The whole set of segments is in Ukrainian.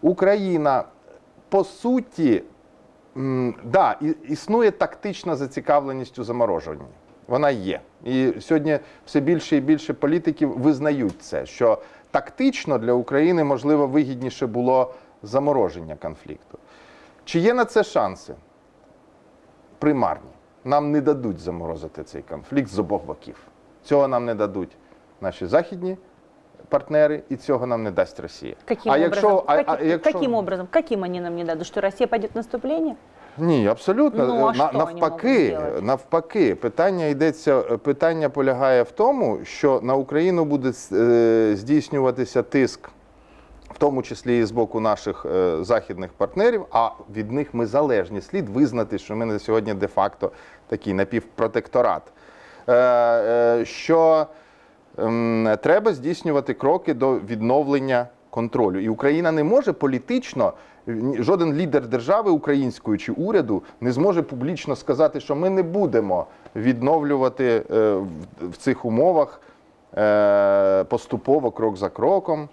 Україна по суті, да, існує тактична зацікавленість у заморожуванні. Вона є. І сьогодні все більше і більше політиків визнають це, що тактично для України можливо вигідніше було замороження конфлікту. Чи є на це шанси? Примарні. Нам не дадуть заморозити цей конфлікт з обох боків. Цього нам не дадуть наші західні партнери, і цього нам не дасть Росія. Каким, а образом? якщо, а, а якщо... каким образом? Каким они нам не дадут? Что Россия пойдет в наступление? Ні, абсолютно. Ну, а На- навпаки, навпаки, питання йдеться. Питання полягає в тому, що на Україну буде е, здійснюватися тиск, в тому числі і з боку наших е, західних партнерів. А від них ми залежні. Слід визнати, що ми на сьогодні де-факто такий напівпротекторат. Е, е, що треба здійснювати кроки до відновлення контролю. І Україна не може політично, жоден лідер держави української чи уряду не зможе публічно сказати, що ми не будемо відновлювати е, в, в цих умовах е, поступово, крок за кроком.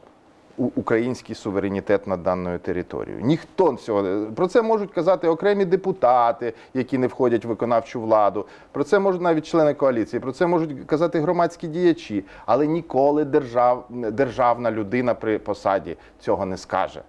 Український суверенітет над даною територією. Ніхто цього про це можуть казати окремі депутати, які не входять в виконавчу владу. Про це можуть навіть члени коаліції. Про це можуть казати громадські діячі, але ніколи держав, державна людина при посаді цього не скаже.